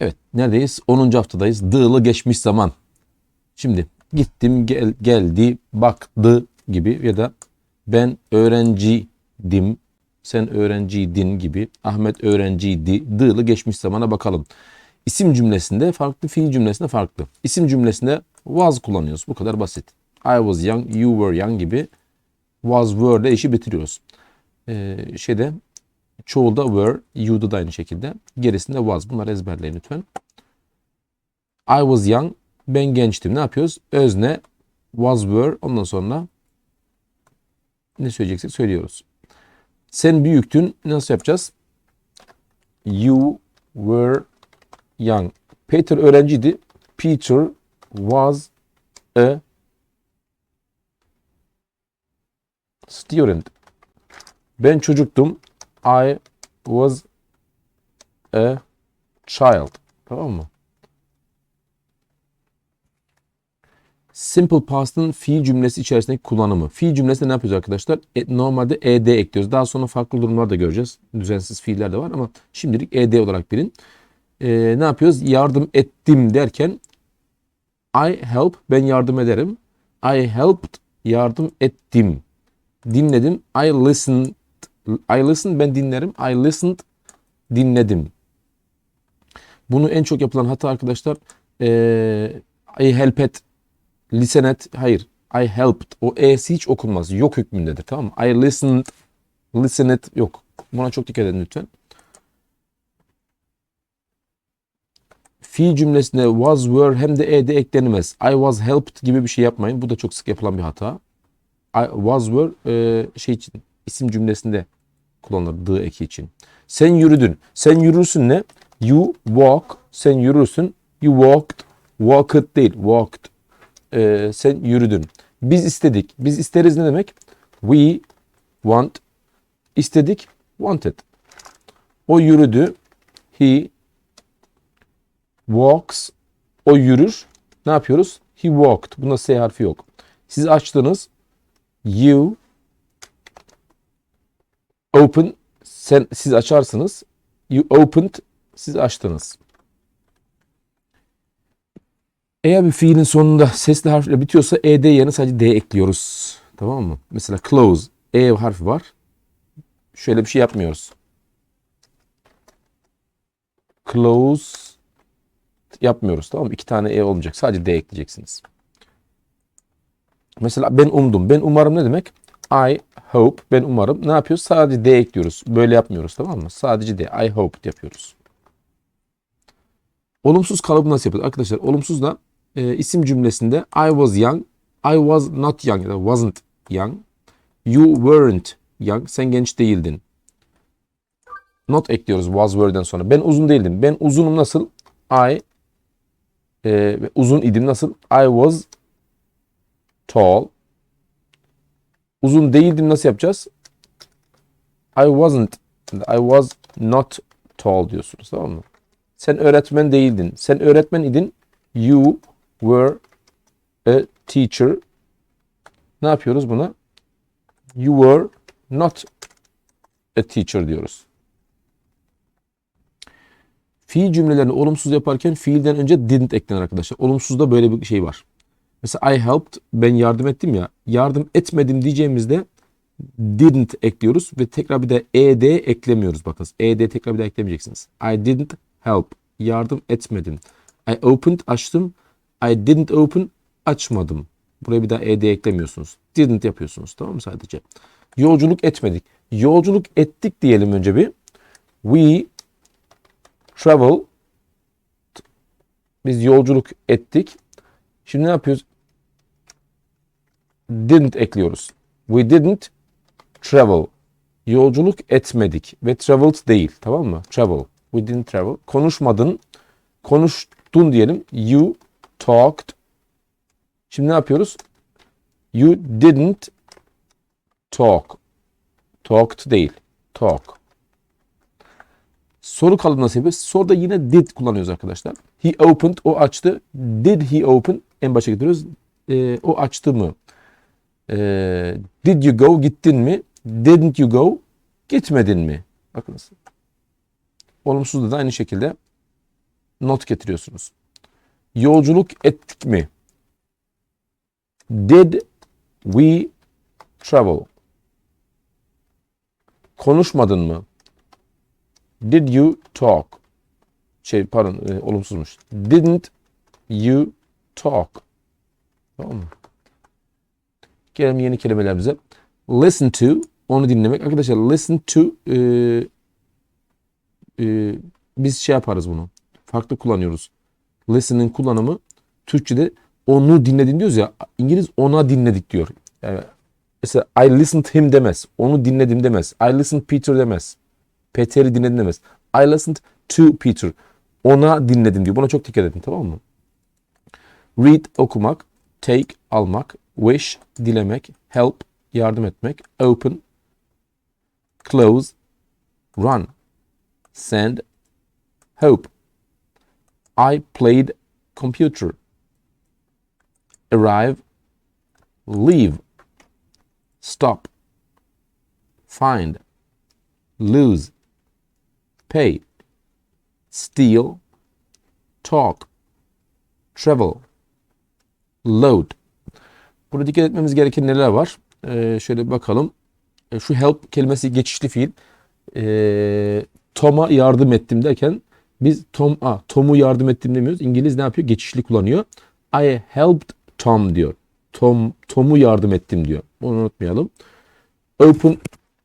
Evet neredeyiz? 10. haftadayız. Dığlı geçmiş zaman. Şimdi gittim gel, geldi baktı gibi ya da ben öğrenciydim sen öğrenciydin gibi Ahmet öğrenciydi dığlı geçmiş zamana bakalım. İsim cümlesinde farklı, fiil cümlesinde farklı. İsim cümlesinde was kullanıyoruz. Bu kadar basit. I was young, you were young gibi was, were ile işi bitiriyoruz. Ee, şeyde çoğulda were, you'da da aynı şekilde. Gerisinde was. Bunları ezberleyin lütfen. I was young, ben gençtim. Ne yapıyoruz? Özne, was, were. Ondan sonra ne söyleyeceksek söylüyoruz. Sen büyüktün. Nasıl yapacağız? You were young. Peter öğrenciydi. Peter was a student. Ben çocuktum. I was a child. Tamam mı? Simple past'ın fiil cümlesi içerisindeki kullanımı. Fiil cümlesinde ne yapıyoruz arkadaşlar? E, normalde ed ekliyoruz. Daha sonra farklı durumlar da göreceğiz. Düzensiz fiiller de var ama şimdilik ed olarak bilin. E, ne yapıyoruz? Yardım ettim derken I help ben yardım ederim. I helped yardım ettim. Dinledim. I listened. I listened ben dinlerim. I listened dinledim. Bunu en çok yapılan hata arkadaşlar e, I helped Listenet hayır. I helped. O e'si hiç okunmaz. Yok hükmündedir. Tamam mı? I listened. Listened yok. Buna çok dikkat edin lütfen. Fiil cümlesinde was, were hem de e'de eklenmez. I was helped gibi bir şey yapmayın. Bu da çok sık yapılan bir hata. I was, were e, şey için isim cümlesinde kullanılır. The eki için. Sen yürüdün. Sen yürürsün ne? You walk. Sen yürürsün. You walked. Walked değil. Walked e, sen yürüdün. Biz istedik. Biz isteriz ne demek? We want. İstedik. Wanted. O yürüdü. He walks. O yürür. Ne yapıyoruz? He walked. Bunda S harfi yok. Siz açtınız. You open. Sen, siz açarsınız. You opened. Siz açtınız. Eğer bir fiilin sonunda sesli harfle bitiyorsa ed yerine sadece d ekliyoruz. Tamam mı? Mesela close e harfi var. Şöyle bir şey yapmıyoruz. Close yapmıyoruz. Tamam mı? İki tane e olmayacak. Sadece d ekleyeceksiniz. Mesela ben umdum. Ben umarım ne demek? I hope. Ben umarım. Ne yapıyoruz? Sadece d ekliyoruz. Böyle yapmıyoruz. Tamam mı? Sadece d. I hope yapıyoruz. Olumsuz kalıbı nasıl yapıyoruz? Arkadaşlar olumsuz da e, isim cümlesinde I was young, I was not young ya da wasn't young. You weren't young. Sen genç değildin. Not ekliyoruz was were'den sonra. Ben uzun değildim. Ben uzunum nasıl? I e, uzun idim nasıl? I was tall. Uzun değildim nasıl yapacağız? I wasn't I was not tall diyorsunuz tamam mı? Sen öğretmen değildin. Sen öğretmen idin. You were a teacher. Ne yapıyoruz buna? You were not a teacher diyoruz. Fiil cümlelerini olumsuz yaparken fiilden önce didn't eklenir arkadaşlar. Olumsuzda böyle bir şey var. Mesela I helped, ben yardım ettim ya. Yardım etmedim diyeceğimizde didn't ekliyoruz ve tekrar bir de ed eklemiyoruz. Bakınız ed tekrar bir daha eklemeyeceksiniz. I didn't help, yardım etmedim. I opened, açtım. I didn't open açmadım. Buraya bir daha ed eklemiyorsunuz. Didn't yapıyorsunuz tamam mı sadece? Yolculuk etmedik. Yolculuk ettik diyelim önce bir. We travel biz yolculuk ettik. Şimdi ne yapıyoruz? Didn't ekliyoruz. We didn't travel. Yolculuk etmedik ve traveled değil tamam mı? Travel. We didn't travel. Konuşmadın. Konuştun diyelim. You talked. Şimdi ne yapıyoruz? You didn't talk. Talked değil. Talk. Soru kalıbı nasıl yapıyoruz? Soruda yine did kullanıyoruz arkadaşlar. He opened. O açtı. Did he open? En başa getiriyoruz. Ee, o açtı mı? Ee, did you go? Gittin mi? Didn't you go? Gitmedin mi? Bakınız. Olumsuzda da aynı şekilde not getiriyorsunuz. Yolculuk ettik mi? Did we travel? Konuşmadın mı? Did you talk? Şey pardon e, olumsuzmuş. Didn't you talk? Tamam mı? Gelelim yeni kelimelerimize. Listen to, onu dinlemek. Arkadaşlar listen to e, e, biz şey yaparız bunu. Farklı kullanıyoruz. Listen'in kullanımı Türkçe'de onu dinledin diyoruz ya. İngiliz ona dinledik diyor. Yani mesela I listened him demez. Onu dinledim demez. I listened Peter demez. Peter'i dinledim demez. I listened to Peter. Ona dinledim diyor. Buna çok dikkat edin tamam mı? Read okumak, take almak, wish dilemek, help yardım etmek, open close, run, send, hope. I played computer. Arrive, leave, stop, find, lose, pay, steal, talk, travel, load. Burada dikkat etmemiz gereken neler var? Ee, şöyle bir bakalım. E, şu help kelimesi geçişli fiil. Ee, Tom'a yardım ettim derken biz Tom'a, Tom'u yardım ettim demiyoruz. İngiliz ne yapıyor? Geçişli kullanıyor. I helped Tom diyor. Tom, Tom'u yardım ettim diyor. Onu unutmayalım. Open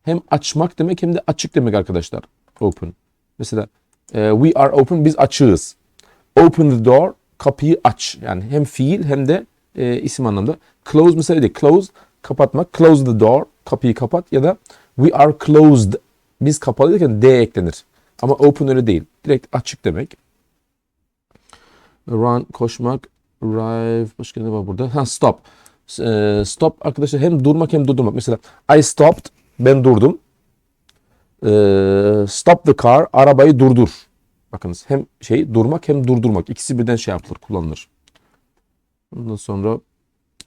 hem açmak demek hem de açık demek arkadaşlar. Open. Mesela e, we are open biz açığız. Open the door kapıyı aç. Yani hem fiil hem de e, isim anlamda. Close mesela de close kapatmak. Close the door kapıyı kapat ya da we are closed biz kapalı derken D eklenir. Ama open öyle değil. Direkt açık demek. Run koşmak. Arrive başka ne var burada? Ha stop. E, stop arkadaşlar hem durmak hem durdurmak. Mesela I stopped ben durdum. E, stop the car arabayı durdur. Bakınız hem şey durmak hem durdurmak. İkisi birden şey yapılır, kullanılır. Ondan sonra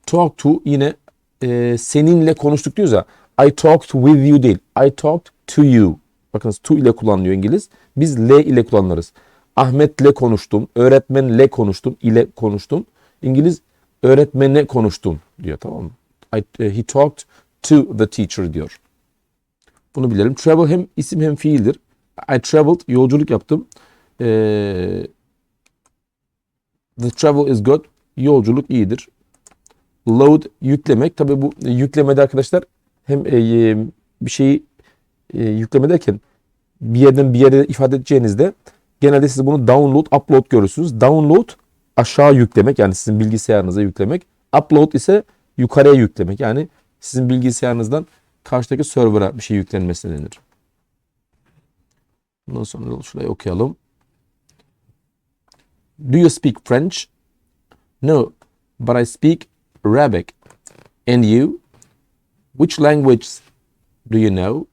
talk to yine e, seninle konuştuk diyoruz ya. I talked with you değil. I talked to you. Bakınız to ile kullanılıyor İngiliz. Biz le ile kullanırız. Ahmet'le konuştum. Öğretmenle konuştum. ile konuştum. İngiliz öğretmenle konuştum diyor tamam mı? I, he talked to the teacher diyor. Bunu bilelim. Travel hem isim hem fiildir. I traveled yolculuk yaptım. Ee, the travel is good. Yolculuk iyidir. Load yüklemek. Tabi bu yüklemede arkadaşlar hem e, bir şeyi e, yükleme derken bir yerden bir yere ifade edeceğinizde genelde siz bunu download, upload görürsünüz. Download aşağı yüklemek yani sizin bilgisayarınıza yüklemek. Upload ise yukarıya yüklemek. Yani sizin bilgisayarınızdan karşıdaki server'a bir şey yüklenmesi denir. Ondan sonra şurayı okuyalım. Do you speak French? No, but I speak Arabic. And you? Which language do you know?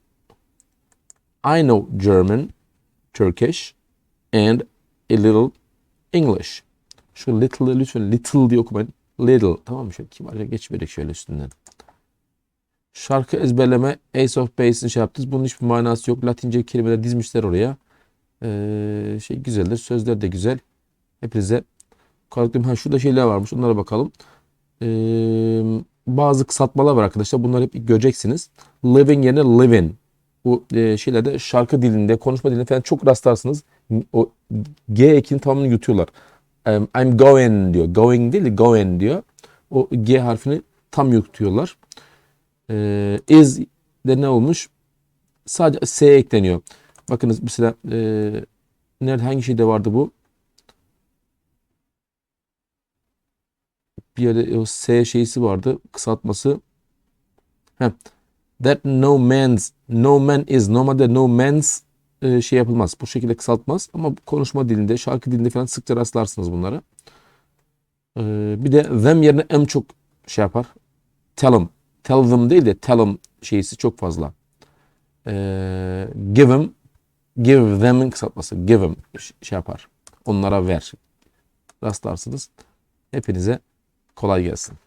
I know German, Turkish, and a little English. Şu little'ı lütfen little diye okumayın. Little. Tamam mı? Şöyle kibarca geçmedik şöyle üstünden. Şarkı ezberleme Ace of Base'in şey yaptınız. Bunun hiçbir manası yok. Latince kelimeler dizmişler oraya. Ee, şey güzeldir. Sözler de güzel. Hepinize kolaylıkla. Ha şurada şeyler varmış. Onlara bakalım. Ee, bazı kısaltmalar var arkadaşlar. Bunları hep göreceksiniz. Living yerine living. Bu e, şeylerde şarkı dilinde, konuşma dilinde falan çok rastlarsınız. O G ekini tamamını yutuyorlar. I'm going diyor. Going değil de going diyor. O G harfini tam yutuyorlar. Ee, is de ne olmuş? Sadece S ekleniyor. Bakınız mesela e, nerede hangi şeyde vardı bu? Bir yerde o S şeysi vardı. Kısaltması. Heh. That no man's no man is normalde no man's e, şey yapılmaz. Bu şekilde kısaltmaz ama konuşma dilinde, şarkı dilinde falan sıkça rastlarsınız bunlara. E, bir de them yerine em çok şey yapar. Tell them. Tell them değil de tell them şeysi çok fazla. E, give them give them'in kısaltması. Give them şey yapar. Onlara ver. Rastlarsınız. Hepinize kolay gelsin.